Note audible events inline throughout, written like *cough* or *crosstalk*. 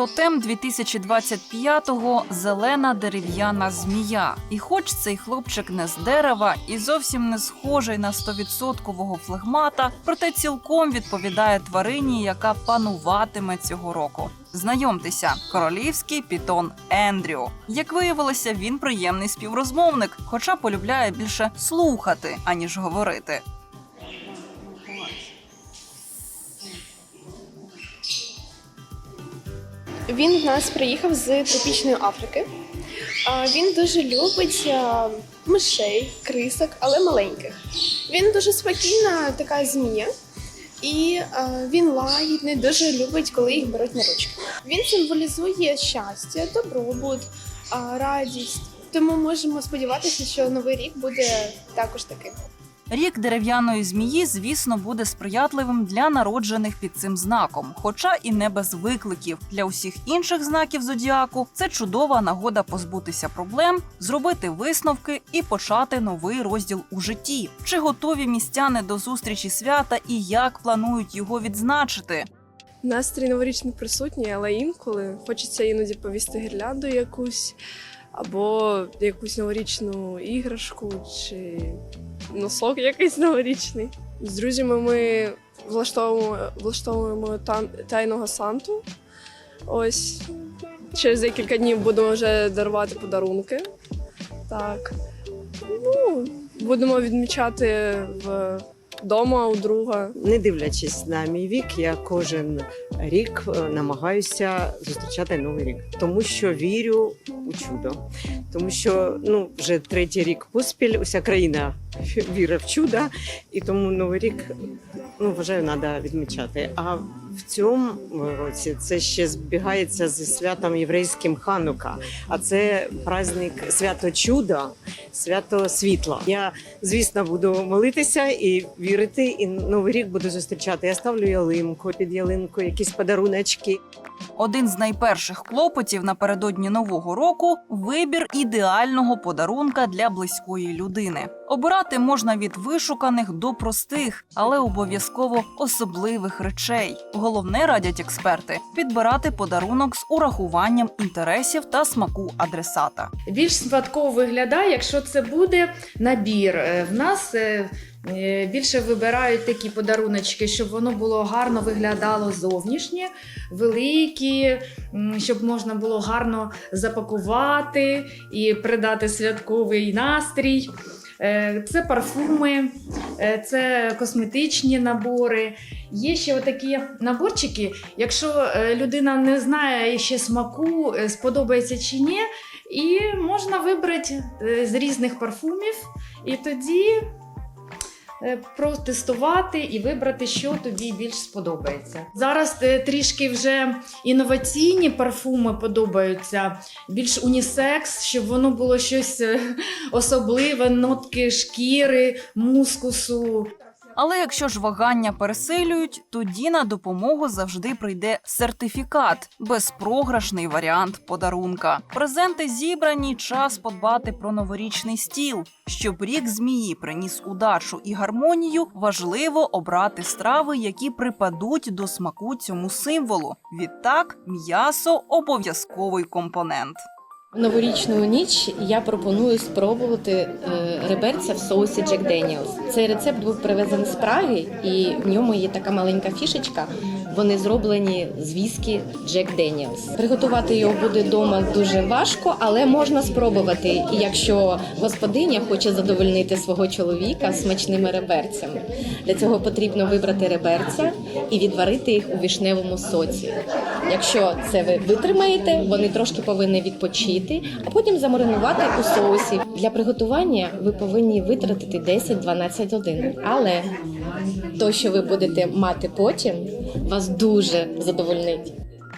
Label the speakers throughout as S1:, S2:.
S1: Тотем 2025-го – зелена дерев'яна змія. І хоч цей хлопчик не з дерева і зовсім не схожий на 100% флегмата, проте цілком відповідає тварині, яка пануватиме цього року. Знайомтеся, королівський пітон Ендрю. Як виявилося, він приємний співрозмовник, хоча полюбляє більше слухати, аніж говорити.
S2: Він в нас приїхав з тропічної Африки. Він дуже любить мишей, крисок, але маленьких. Він дуже спокійна така змія. І він лагідний, дуже любить, коли їх беруть на ручки. Він символізує щастя, добробут, радість. Тому можемо сподіватися, що новий рік буде також таким.
S1: Рік дерев'яної змії, звісно, буде сприятливим для народжених під цим знаком, хоча і не без викликів. Для усіх інших знаків зодіаку це чудова нагода позбутися проблем, зробити висновки і почати новий розділ у житті. Чи готові містяни до зустрічі свята і як планують його відзначити?
S2: Настрій новорічний присутній, але інколи хочеться іноді повісти гірлянду якусь, або якусь новорічну іграшку, чи носок якийсь новорічний. З друзями ми влаштовуємо, влаштовуємо там, тайного санту. Ось через декілька днів будемо вже дарувати подарунки. Так. Ну, будемо відмічати в вдома у друга.
S3: Не дивлячись на мій вік, я кожен рік е, намагаюся зустрічати новий рік, тому що вірю у чудо. Тому що ну вже третій рік поспіль, уся країна вірить в чудо, і тому новий рік ну вважаю, треба відмічати. А в цьому році це ще збігається зі святом єврейським Ханука. А це праздник свято чуда, свято світла. Я звісно буду молитися і вірити, і новий рік буду зустрічати. Я ставлю ялинку під ялинку, якісь подаруночки.
S1: Один з найперших клопотів напередодні нового року вибір ідеального подарунка для близької людини. Обирати можна від вишуканих до простих, але обов'язково особливих речей. Головне радять експерти підбирати подарунок з урахуванням інтересів та смаку адресата.
S4: більш спадково виглядає, якщо це буде набір. Е, В нас е, більше вибирають такі подаруночки, щоб воно було гарно виглядало зовнішнє, великі, щоб можна було гарно запакувати і придати святковий настрій. Е, Це парфуми, е, це косметичні набори. Є ще отакі наборчики. Якщо е, людина не знає ще смаку, е, сподобається чи ні, і можна вибрати е, з різних парфумів, і тоді е, протестувати і вибрати, що тобі більш сподобається. Зараз е, трішки вже інноваційні парфуми подобаються, більш унісекс, щоб воно було щось е, *laughs* особливе, нотки шкіри, мускусу.
S1: Але якщо ж вагання пересилюють, тоді на допомогу завжди прийде сертифікат, безпрограшний варіант подарунка. Презенти зібрані, час подбати про новорічний стіл. Щоб рік змії приніс удачу і гармонію, важливо обрати страви, які припадуть до смаку цьому символу. Відтак, м'ясо обов'язковий компонент.
S5: Новорічну ніч я пропоную спробувати е, реберця в соусі Джек Деніелс. Цей рецепт був привезений з Праги, і в ньому є така маленька фішечка. Вони зроблені з віскі Джек Деніелс. Приготувати його буде вдома дуже важко, але можна спробувати. І якщо господиня хоче задовольнити свого чоловіка смачними реберцями, для цього потрібно вибрати реберця і відварити їх у вішневому соці. Якщо це ви витримаєте, вони трошки повинні відпочити, а потім замаринувати у соусі. Для приготування ви повинні витратити 10-12 годин. Але то, що ви будете мати потім, вас дуже задовольнить.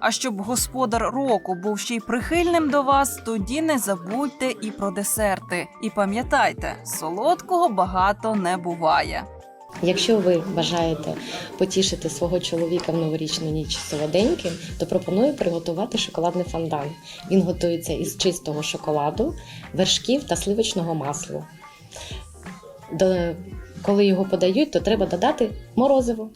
S1: А щоб господар року був ще й прихильним до вас, тоді не забудьте і про десерти. І пам'ятайте, солодкого багато не буває.
S5: Якщо ви бажаєте потішити свого чоловіка в новорічну ніч солоденьким, то пропоную приготувати шоколадний фондан. Він готується із чистого шоколаду, вершків та сливочного масла. До, коли його подають, то треба додати морозиво.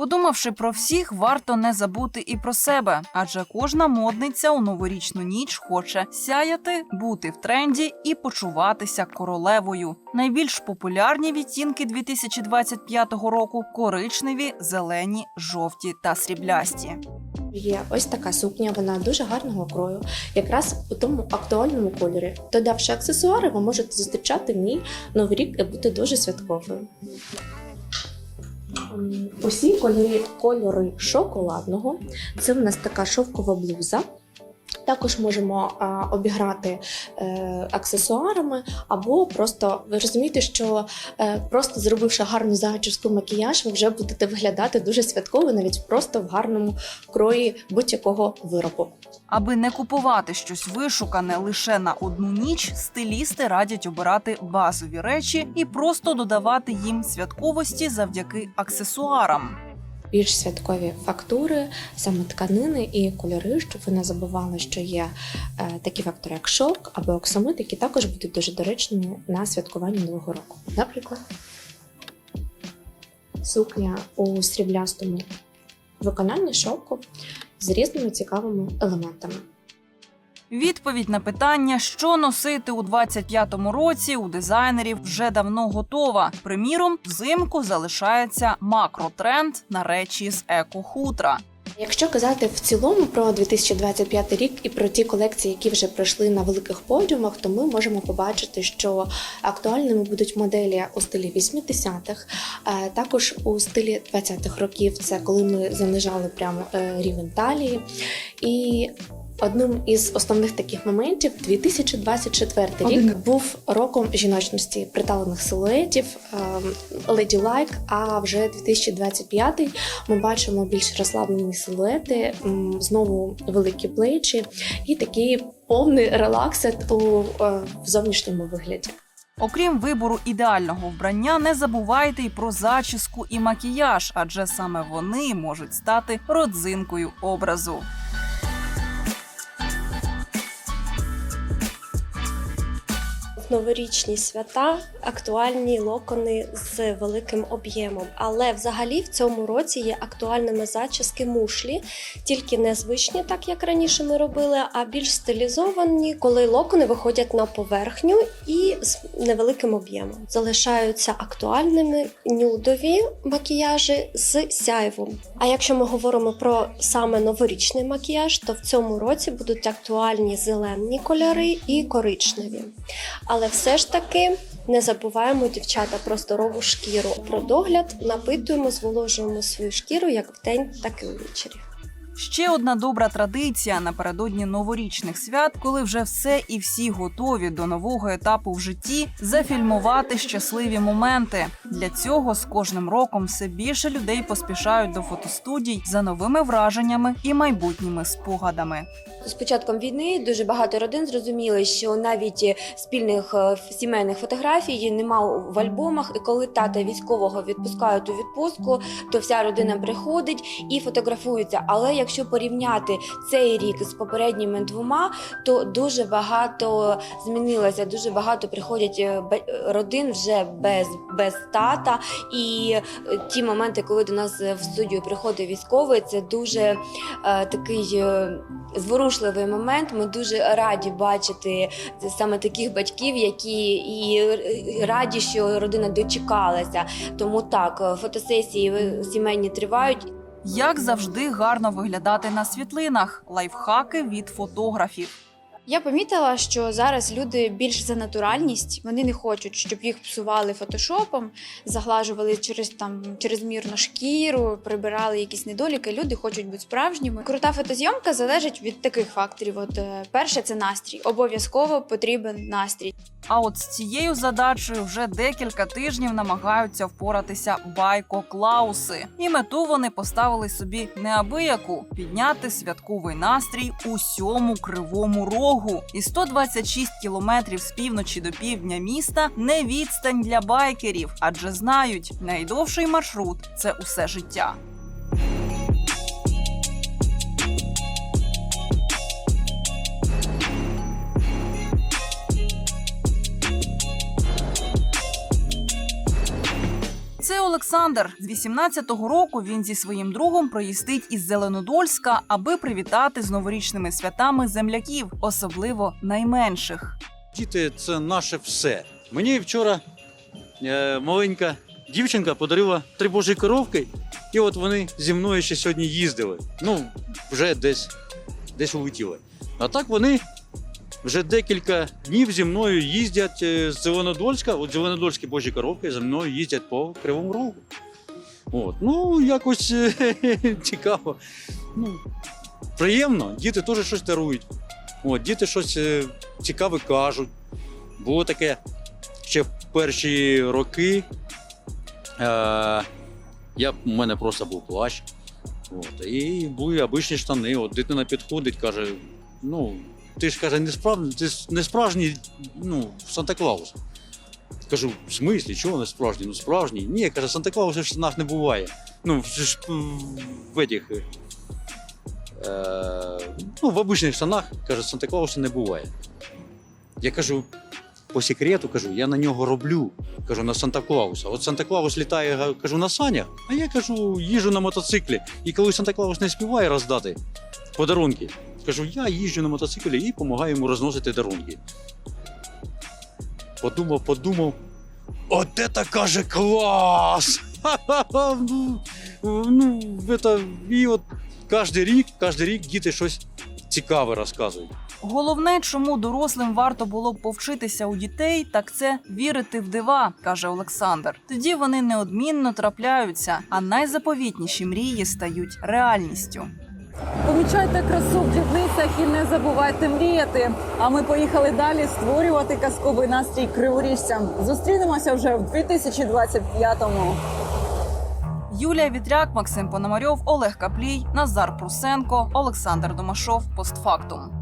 S1: Подумавши про всіх, варто не забути і про себе, адже кожна модниця у новорічну ніч хоче сяяти, бути в тренді і почуватися королевою. Найбільш популярні відтінки 2025 року коричневі, зелені, жовті та сріблясті.
S6: Є ось така сукня, вона дуже гарного крою, якраз у тому актуальному кольорі. Додавши аксесуари, ви можете зустрічати в ній новий рік і бути дуже святковою. Усі кольори, кольори шоколадного. Це в нас така шовкова блуза. Також можемо а, обіграти е, аксесуарами, або просто ви розумієте, що е, просто зробивши гарну зачіску, макіяж, ви вже будете виглядати дуже святково, навіть просто в гарному крої будь-якого виробу.
S1: Аби не купувати щось вишукане лише на одну ніч, стилісти радять обирати базові речі і просто додавати їм святковості завдяки аксесуарам.
S6: Більш святкові фактури, саме тканини і кольори, щоб ви не забували, що є е, такі фактори, як шовк або оксамит, які також будуть дуже доречними на святкування нового року. Наприклад, сукня у сріблястому виконанні шовку з різними цікавими елементами.
S1: Відповідь на питання, що носити у 25-му році, у дизайнерів вже давно готова. Приміром, взимку залишається макротренд на речі з еко-хутра.
S6: Якщо казати в цілому про 2025 рік і про ті колекції, які вже пройшли на великих подіумах, то ми можемо побачити, що актуальними будуть моделі у стилі 80-х, е, також у стилі 20-х років. Це коли ми занижали прямо е, рівень талії. І Одним із основних таких моментів 2024 рік був роком жіночності, приталених силуетів, леді лайк. А вже 2025 ми бачимо більш розслаблені силуети, м, знову великі плечі і такий повний релаксет у е, в зовнішньому вигляді.
S1: Окрім вибору ідеального вбрання, не забувайте й про зачіску і макіяж, адже саме вони можуть стати родзинкою образу.
S7: Новорічні свята актуальні локони з великим об'ємом. Але взагалі в цьому році є актуальними зачіски мушлі, тільки не звичні, так як раніше ми робили, а більш стилізовані, коли локони виходять на поверхню і з невеликим об'ємом. Залишаються актуальними нюдові макіяжі з сяйвом. А якщо ми говоримо про саме новорічний макіяж, то в цьому році будуть актуальні зелені кольори і коричневі. Але все ж таки не забуваємо, дівчата, про здорову шкіру. Про догляд напитуємо, зволожуємо свою шкіру як вдень, так і ввечері.
S1: Ще одна добра традиція напередодні новорічних свят, коли вже все і всі готові до нового етапу в житті, зафільмувати щасливі моменти. Для цього з кожним роком все більше людей поспішають до фотостудій за новими враженнями і майбутніми спогадами.
S8: З початком війни дуже багато родин зрозуміли, що навіть спільних е, сімейних фотографій нема в альбомах. І коли тата військового відпускають у відпустку, то вся родина приходить і фотографується. Але якщо порівняти цей рік з попередніми двома, то дуже багато змінилося. Дуже багато приходять е, родин вже без, без тата. І е, ті моменти, коли до нас в студію приходить військовий, це дуже е, такий. е, зворушливий момент. Ми дуже раді бачити саме таких батьків, які і раді, що родина дочекалася. Тому так, фотосесії сімейні тривають.
S1: Як завжди гарно виглядати на світлинах, лайфхаки від фотографів.
S9: Я помітила, що зараз люди більш за натуральність. Вони не хочуть, щоб їх псували фотошопом, заглажували через там чрезмірну шкіру, прибирали якісь недоліки. Люди хочуть бути справжніми. Крута фотозйомка залежить від таких факторів. От е, перше це настрій. Обов'язково потрібен настрій.
S1: А от з цією задачею вже декілька тижнів намагаються впоратися байко-клауси. І мету вони поставили собі неабияку підняти святковий настрій усьому кривому рогу. І 126 кілометрів з півночі до півдня міста не відстань для байкерів, адже знають, найдовший маршрут це усе життя. Олександр з 18-го року він зі своїм другом проїздить із Зеленодольська, аби привітати з новорічними святами земляків, особливо найменших.
S10: Діти це наше все. Мені вчора е, маленька дівчинка подарила три божі коровки, і от вони зі мною ще сьогодні їздили. Ну, вже десь, десь улетіли. А так вони вже декілька днів зі мною їздять е, з Зеленодольська. От Зеленодольські божі коровки зі мною їздять по Кривому Рогу. От. Ну, якось е, *laughs* цікаво. Ну, приємно, діти теж щось дарують. От, діти щось е, цікаве кажуть. Було таке ще в перші роки. Е, я, у мене просто був плащ. От, і були обичні штани. От дитина підходить, каже: ну, ти ж каже, не справжній, ти ж не справжній ну, Санта-Клаус. Кажу, в смислі, чого не справжній? Ну справжній. Ні, каже, Санта-Клауса в штанах не буває. Ну, в, ж, в этих, е, ну, в обичних штанах, каже, Санта-Клауса не буває. Я кажу, по секрету кажу, я на нього роблю. Кажу, на Санта-Клауса. От Санта-Клаус літає, кажу, на санях, а я кажу, їжджу на мотоциклі. І коли Санта-Клаус не співає роздати подарунки, кажу, я їжджу на мотоциклі і допомагаю йому розносити дарунки. Подумав, подумав. От це каже клас! *laughs* Ну, ну, это, і от кожен рік, кожен рік діти щось цікаве розказують.
S1: Головне, чому дорослим варто було б повчитися у дітей, так це вірити в дива, каже Олександр. Тоді вони неодмінно трапляються, а найзаповітніші мрії стають реальністю.
S11: Помічайте красу в дівницях і не забувайте мріяти. А ми поїхали далі створювати казковий настрій криворіжцям. Зустрінемося вже в 2025-му.
S1: Юлія Вітряк, Максим Пономарьов, Олег Каплій, Назар Прусенко, Олександр Домашов. Постфактум.